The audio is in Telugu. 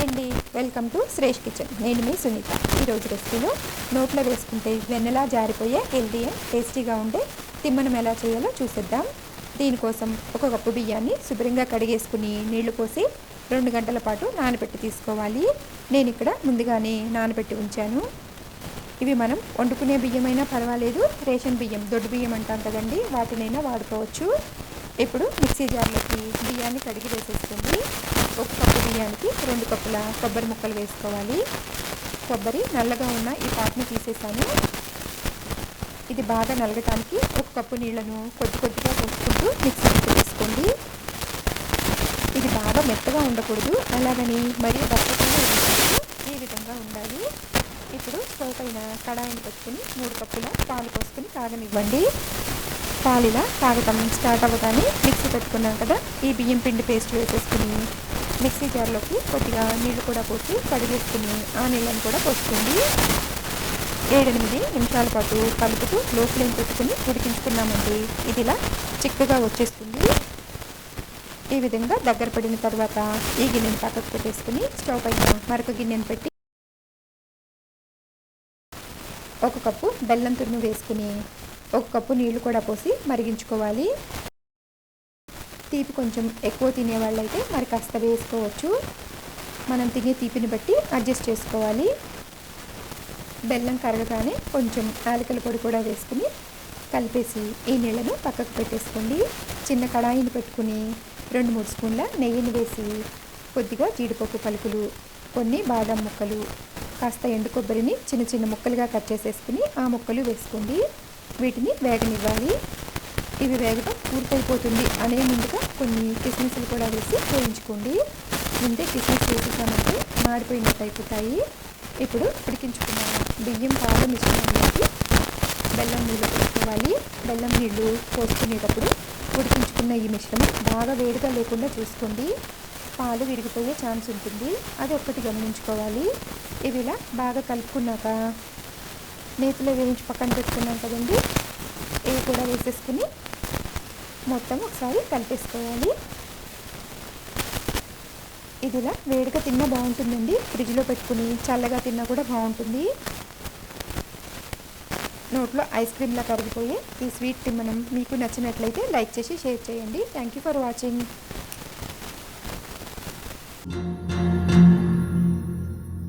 వెల్కమ్ టు శ్రేష్ కిచెన్ నేను మీ సునీత. ఈరోజు రెసిపీలో నోట్లో వేసుకుంటే వెన్నెలా జారిపోయే హెల్దీ అండ్ టేస్టీగా ఉండే తిమ్మనం ఎలా చేయాలో చూసేద్దాం. దీనికోసం ఒక కప్పు బియ్యాన్ని శుభ్రంగా కడిగేసుకుని నీళ్ళు పోసి రెండు గంటల పాటు నానబెట్టి తీసుకోవాలి. నేను ఇక్కడ ముందుగానే నానబెట్టి ఉంచాను. ఇవి మనం వండుకునే బియ్యమైనా పర్వాలేదు. రేషన్ బియ్యం దొడ్డు బియ్యం అంటాం కదండి. వాటినైనా వాడుకోవచ్చు. ఇప్పుడు మిక్సీ జార్లోకి బియ్యాన్ని కడిగి వేసేసుకోండి ఒక కప్పు బియ్యానికి రెండు కప్పుల కొబ్బరి ముక్కలు వేసుకోవాలి. కొబ్బరి నల్లగా ఉన్న ఈ పాటని తీసేసాను. ఇది బాగా నలగటానికి ఒక కప్పు నీళ్ళను కొద్ది కొద్దిగా పోసుకుంటూ మిక్సీకి వేసుకోండి. ఇది బాగా మెత్తగా ఉండకూడదు. అలాగని మరీ బట్టకుండా ఉండకూడదు. ఈ విధంగా ఉండాలి. ఇప్పుడు స్టవ్ పైన కడాయిని పెట్టుకుని మూడు కప్పుల పాలు పోసుకుని తాగనివ్వండి. తాళిలా ఇలా స్టార్ట్ అవ్వగానే మిక్సీ పెట్టుకున్నాం కదా ఈ బియ్యం పిండి పేస్ట్ వేసేసుకుని మిక్సీ జార్లోకి కొద్దిగా నీళ్ళు కూడా పోసి కడిగేసుకుని ఆ నీళ్ళని కూడా పోసుకుంది ఏడెనిమిది నిమిషాల పాటు కలుపుతూ లో ఫ్లేమ్ పెట్టుకుని ఉడికించుకున్నామండి. ఇది ఇలా చిక్కగా వచ్చేస్తుంది. ఈ విధంగా దగ్గర పడిన తర్వాత ఈ గిన్నెని పక్కకు పెట్టేసుకుని స్టవ్ పైన మరొక గిన్నెను పెట్టి ఒక కప్పు బెల్లం తురుము వేసుకుని ఒక కప్పు నీళ్ళు కూడా పోసి మరిగించుకోవాలి. తీపి కొంచెం ఎక్కువ తినేవాళ్ళైతే మరి కాస్త వేసుకోవచ్చు. మనం తినే తీపిని బట్టి అడ్జస్ట్ చేసుకోవాలి. బెల్లం కరగగానే కొంచెం యాలకల పొడి కూడా వేసుకుని కలిపేసి ఈ నీళ్ళను పక్కకు పెట్టేసుకోండి. చిన్న కడాయిని పెట్టుకుని రెండు మూడు స్పూన్ల నెయ్యిని వేసి కొద్దిగా జీడిపప్పు పలుకులు కొన్ని బాదం ముక్కలు కాస్త ఎండు కొబ్బరిని చిన్న చిన్న ముక్కలుగా కట్ చేసేసుకుని ఆ ముక్కలు వేసుకోండి. వీటిని వేగనివ్వాలి. ఇవి వేగటం పూర్తయిపోతుంది. అనే ముందుగా కొన్ని కిస్మిస్లు కూడా వేసి వేయించుకోండి ముందే కిస్మిస్ వేసేసామంటే మాడిపోయినట్టు అయిపోతాయి. ఇప్పుడు ఉడికించుకున్న బియ్యం పాలు మిశ్రమానికి బెల్లం నీళ్ళు పోసుకోవాలి బెల్లం నీళ్ళు పోసుకునేటప్పుడు ఉడికించుకున్న ఈ మిశ్రమం బాగా వేడిగా లేకుండా చూసుకోండి. పాలు విరిగిపోయే ఛాన్స్ ఉంటుంది. అది ఒక్కటి గమనించుకోవాలి. ఇవి ఇలా బాగా కలుపుకున్నాక నేతిలో వేయించి పక్కన పెట్టుకున్నాం కదండి. ఇవి కూడా వేసేసుకుని మొత్తం ఒకసారి కలిపేసుకోవాలి. ఇది ఇలా వేడిగా తిన్నా బాగుంటుందండి. ఫ్రిడ్జ్లో పెట్టుకుని చల్లగా తిన్నా కూడా బాగుంటుంది. నోట్లో ఐస్ క్రీమ్లా కరిగిపోయి ఈ స్వీట్ తిమ్మనం మీకు నచ్చినట్లయితే లైక్ చేసి షేర్ చేయండి. Thank for watching